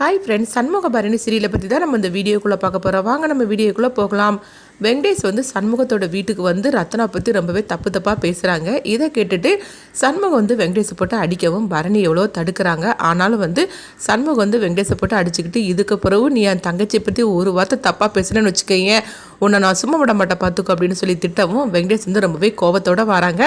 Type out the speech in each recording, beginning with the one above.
Hi friends சண்முகபரணி சீரியலை பற்றி தான் நம்ம இந்த வீடியோக்குள்ளே பார்க்க போகிறோம் வாங்க நம்ம வீடியோக்குள்ளே போகலாம். வெங்கடேஷ் வந்து சண்முகத்தோட வீட்டுக்கு வந்து ரத்னா பற்றி ரொம்பவே தப்பு தப்பாக பேசுகிறாங்க இதை கேட்டுட்டு சண்முகம் வந்து வெங்கடேஷை போட்டு அடிக்கவும் பரணி எவ்வளோ தடுக்கிறாங்க. ஆனாலும் வந்து சண்முகம் வந்து வெங்கடேஷை போட்டு அடிச்சுக்கிட்டு இதுக்கு பிறகு நீ என் தங்கச்சியை பற்றி ஒரு வார்த்தை தப்பாக பேசுனேன்னு வச்சுக்கோங்க உன்னை நான் சும்மா விட மாட்டேன் பார்த்துக்கோ அப்படின்னு சொல்லி திட்டவும் வெங்கடேஷ் வந்து ரொம்பவே கோபத்தோட வராங்க.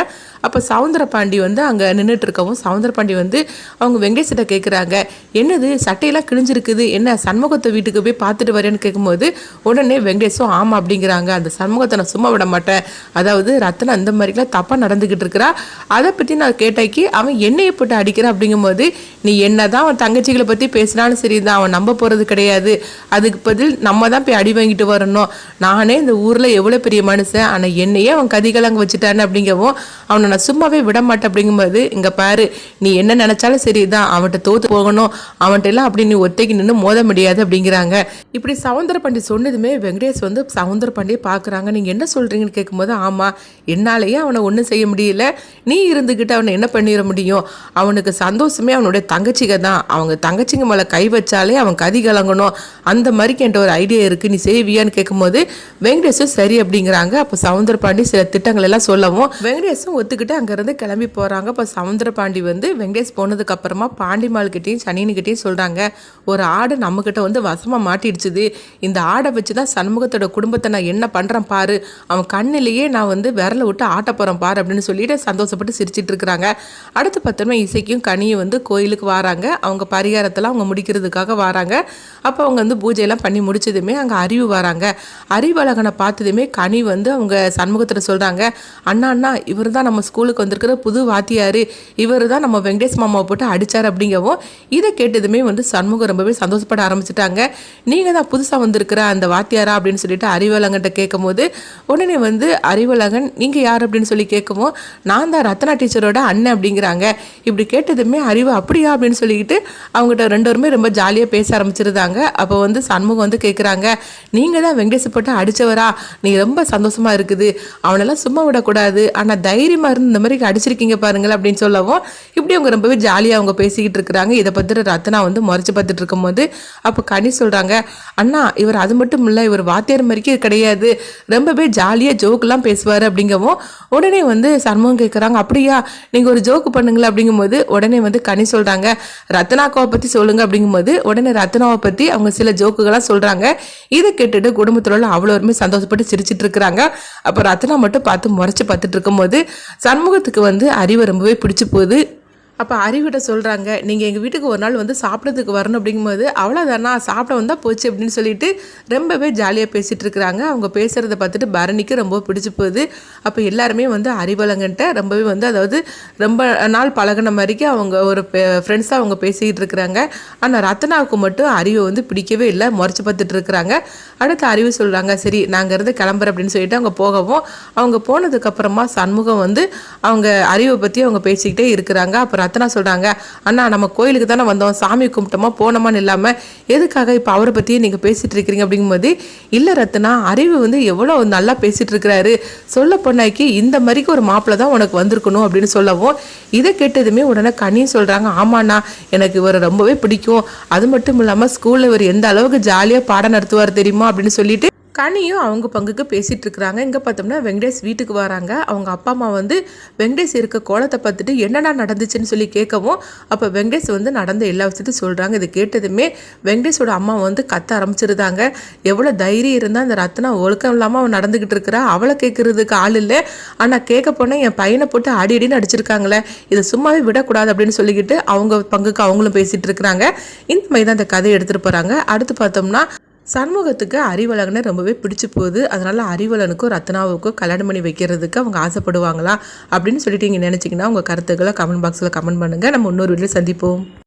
அப்போ சவுந்தர பாண்டி வந்து அங்கே நின்றுட்டு இருக்கவும் சவுந்தர பாண்டி வந்து அவங்க வெங்கடேஷ்கிட்ட கேட்குறாங்க என்னது சட்டையெல்லாம் கிழிஞ்சிருக்குது என்ன சண்முகத்தை வீட்டுக்கு போய் பார்த்துட்டு வரேன்னு கேட்கும்போது உடனே வெங்கடேஷும் ஆமாம் அப்படிங்கிறாங்க. அந்த சண்முகத்தை நான் சும்மா விட மாட்டேன். அதாவது ரத்தனை அந்த மாதிரிலாம் தப்பாக நடந்துக்கிட்டு இருக்கிறா. அதை பற்றி நான் கேட்டாக்கி அவன் என்னையை போட்டு அடிக்கிறான் அப்படிங்கும்போது நீ என்ன தான் அவன் தங்கச்சிகளை பற்றி பேசினாலும் சரி தான் அவன் நம்ப போகிறது கிடையாது. அதுக்கு பதில் நம்ம தான் போய் அடி வாங்கிட்டு வரணும். நான் இந்த ஊரில் எவ்வளோ பெரிய மனுஷன்? ஆனால் என்னையே அவன் கதிகலங்க வச்சுட்டானே அப்படிங்கவும் அவனை நான் சும்மாவே விட மாட்டேன் அப்படிங்கும்போது இங்கே பாரு நீ என்ன நினச்சாலும் சரி தான் அவன்கிட்ட தோற்று போகணும் அவன்கிட்ட எல்லாம் அப்படி நீ ஒத்தைக்கு நின்று மோத முடியாது அப்படிங்கிறாங்க. இப்படி சவுந்தர பாண்டி சொன்னதுமே வெங்கடேஷ் வந்து சவுந்தர பாண்டியை பார்க்குறாங்க நீங்கள் என்ன சொல்கிறீங்கன்னு கேட்கும்போது ஆமாம் என்னாலேயே அவனை ஒன்றும் செய்ய முடியல. நீ இருந்துக்கிட்டு அவனை என்ன பண்ணிட முடியும்? அவனுக்கு சந்தோஷமே அவனுடைய தங்கச்சிக தான். அவங்க தங்கச்சிங்க மேலே கை வச்சாலே அவன் கதி கலங்கணும். அந்த மாதிரிக்கு என்கிட்ட ஒரு ஐடியா இருக்குது நீ செய்வியான்னு கேட்கும்போது வெங்கடேஷும் சரி அப்படிங்கிறாங்க. அப்போ சவுந்தர பாண்டி சில திட்டங்கள் எல்லாம் சொல்லவும் வெங்கடேஷும் ஒத்துக்கிட்டு அங்கேருந்து கிளம்பி போகிறாங்க அப்போ சவுந்தர பாண்டி வந்து வெங்கடேஷ் போனதுக்கு அப்புறமா பாண்டிமால்கிட்டையும் சனினுக்கிட்டையும் சொல்கிறாங்க ஒரு ஆடு நம்மக்கிட்ட வந்து வசமாக மாட்டிடுச்சுது. இந்த ஆடை வச்சு தான் சண்முகத்தோட குடும்பத்தை நான் என்ன பண்ணுறேன் பாரு. அவன் கண்ணிலேயே நான் வந்து விரல விட்டு ஆட்ட போகிறேன் பாரு அப்படின்னு சொல்லிட்டு சந்தோஷப்பட்டு சிரிச்சிட்டு இருக்கிறாங்க. அடுத்து பார்த்தோம்னா இசைக்கும் கனியும் வந்து கோயிலுக்கு வராங்க. அவங்க பரிகாரத்தெல்லாம் அவங்க முடிக்கிறதுக்காக வராங்க. அப்போ அவங்க வந்து பூஜையெல்லாம் பண்ணி முடிச்சதுமே அங்கே அறிவு வராங்க. அறிவழகனை பார்த்ததுமே கனி வந்து அவங்க சண்முகத்தில் சொல்கிறாங்க அண்ணா அண்ணா இவர் தான் நம்ம ஸ்கூலுக்கு வந்திருக்கிற புது வாத்தியார். இவர் தான் நம்ம வெங்கடேஷ் மாமாவை போட்டு அடித்தார் அப்படிங்கவும் இதை கேட்டதுமே வந்து சண்முகம் ரொம்பவே சந்தோஷப்பட ஆரம்பிச்சிட்டாங்க. நீங்கள் தான் புதுசாக வந்திருக்கிற அந்த வாத்தியாரா? அப்படின்னு சொல்லிட்டு அறிவழகன்ட்ட கேட்கும்போது உடனே வந்து அறிவலகன் நீங்கள் யார்? அப்படின்னு சொல்லி கேட்கவும் நான் தான் ரத்னா டீச்சரோட அண்ணன் அப்படிங்கிறாங்க. இப்படி கேட்டதுமே அறிவு அப்படியா? அப்படின்னு சொல்லிக்கிட்டு அவங்ககிட்ட ரெண்டு பேருமே ரொம்ப ஜாலியாக பேச ஆரம்பிச்சிருந்தாங்க. அப்போ வந்து சண்முகம் வந்து கேட்குறாங்க நீங்கள் தான் வெங்கடேஷ் போட்டு பிடிச்சவரா நீ ரொம்ப சந்தோஷமா இருக்குது. அவனெல்லாம் சும்மா விடக்கூடாது. ஆனால் தைரியமாக இருந்து இந்த மாதிரி அடிச்சிருக்கீங்க பாருங்கள் அப்படின்னு சொல்லவும் இப்படி அவங்க ரொம்பவே ஜாலியாக அவங்க பேசிக்கிட்டு இருக்கிறாங்க. இதை பற்றி ரத்னா வந்து முறைச்சு பார்த்துட்டு இருக்கும்போது அப்போ கனி சொல்கிறாங்க அண்ணா இவர் அது மட்டும் இல்லை இவர் வாத்தியார் மாதிரிக்கே கிடையாது. ரொம்பவே ஜாலியாக ஜோக்கெல்லாம் பேசுவார் அப்படிங்கவும் உடனே வந்து சண்முகம் கேட்குறாங்க அப்படியா? நீங்கள் ஒரு ஜோக்கு பண்ணுங்களேன் அப்படிங்கும்போது உடனே வந்து கனி சொல்கிறாங்க ரத்னாக்காவை பற்றி சொல்லுங்க அப்படிங்கும்போது உடனே ரத்னாவை பற்றி அவங்க சில ஜோக்குகளாக சொல்கிறாங்க இதை கேட்டுட்டு குடும்பத்தில் உள்ள எல்லாருமே சந்தோஷப்பட்டு சிரிச்சிட்டு இருக்கிறாங்க அப்போ ரத்னா மட்டும் பார்த்து முறைச்சி பார்த்துட்டு இருக்கும்போது சண்முகத்துக்கு வந்து அறிவை ரொம்பவே பிடிச்சி போகுது. அப்போ அறிவிட்ட சொல்கிறாங்க நீங்கள் எங்கள் வீட்டுக்கு ஒரு நாள் வந்து சாப்பிட்றதுக்கு வரணும் அப்படிங்கும்போது அவ்வளோதானா சாப்பிட வந்தால் போச்சு அப்படின்னு சொல்லிட்டு ரொம்பவே ஜாலியாக பேசிகிட்டு இருக்கிறாங்க. அவங்க பேசுகிறத பார்த்துட்டு பரணிக்கு ரொம்ப பிடிச்சி போகுது. அப்போ எல்லாருமே வந்து அறிவலங்கன்ட்ட ரொம்பவே வந்து அதாவது ரொம்ப நாள் பழகின மாதிரிக்கு அவங்க ஒரு ஃப்ரெண்ட்ஸாக அவங்க பேசிக்கிட்டு இருக்கிறாங்க. ஆனால் ரத்னாவுக்கு மட்டும் அறிவை வந்து பிடிக்கவே இல்லை முறைச்சி பார்த்துட்டு இருக்கிறாங்க. அடுத்து அறிவு சொல்கிறாங்க சரி நாங்கள் இருந்து கிளம்புற அப்படின்னு சொல்லிட்டு அவங்க போகவும் அவங்க போனதுக்கப்புறமா சண்முகம் வந்து அவங்க அறிவை பற்றி அவங்க பேசிக்கிட்டே இருக்கிறாங்க. அப்புறம் ரத்னா சொல்கிறாங்க அண்ணா நம்ம கோயிலுக்கு தானே வந்தோம். சாமி கும்பிட்டோமா போனோமான்னு இல்லாமல் எதுக்காக இப்போ அவரை பற்றியே நீங்கள் பேசிகிட்டு இருக்கிறீங்க அப்படிங்கும்போது இல்லை ரத்னா அறிவு வந்து எவ்வளோ நல்லா பேசிகிட்டு இருக்கிறாரு. சொல்ல பொண்ணாக்கி இந்த மாதிரிக்கு ஒரு மாப்பிள்ளை தான் உனக்கு வந்திருக்கணும் அப்படின்னு சொல்லவும் இதை கேட்டதுமே உடனே கனியும் சொல்கிறாங்க ஆமாண்ணா எனக்கு இவரை ரொம்பவே பிடிக்கும். அது மட்டும் இல்லாமல் ஸ்கூலில் இவர் எந்த அளவுக்கு ஜாலியாக பாடம் நடத்துவார் தெரியுமா? அப்படின்னு சொல்லிட்டு கனியும் அவங்க பங்குக்கு பேசிகிட்டு இருக்கிறாங்க. இங்கே பார்த்தோம்னா வெங்கடேஷ் வீட்டுக்கு வராங்க. அவங்க அப்பா அம்மா வந்து வெங்கடேஷ் இருக்க கோலத்தை பார்த்துட்டு என்னென்ன நடந்துச்சுன்னு சொல்லி கேட்கவும் அப்போ வெங்கடேஷ் வந்து நடந்த எல்லா விஷயத்தையும் சொல்கிறாங்க இது கேட்டதுமே வெங்கடேஷோட அம்மா வந்து கத்த ஆரம்பிச்சிருந்தாங்க. எவ்வளோ தைரியம் இருந்தால் அந்த ரத்னா ஒழுக்கம் இல்லாமல் அவன் நடந்துக்கிட்டு இருக்கிறா? அவளை கேட்குறதுக்கு ஆள் இல்லை. ஆனால் கேட்க போனால் என் பையனை போட்டு அடி அடின்னு அடிச்சிருக்காங்களே. இதை சும்மாவே விடக்கூடாது அப்படின்னு சொல்லிக்கிட்டு அவங்க பங்குக்கு அவங்களும் பேசிகிட்டு இருக்கிறாங்க. இந்த மாதிரி தான் இந்த கதையை எடுத்துகிட்டு போகிறாங்க அடுத்து பார்த்தோம்னா சண்முகத்துக்கு அறிவழகனை ரொம்பவே பிடிச்சி போகுது. அதனால் அறிவலனுக்கும் ரத்னாவுக்கும் கல்யாணம் பண்ணி வைக்கிறதுக்கு அவங்க ஆசைப்படுவாங்களா? அப்படின்னு சொல்லிட்டு நீங்கள் நினச்சிங்கன்னா உங்கள் கருத்துக்களை கமெண்ட் பாக்ஸில் கமெண்ட் பண்ணுங்கள் நம்ம இன்னொரு வீட்டில் சந்திப்போம்.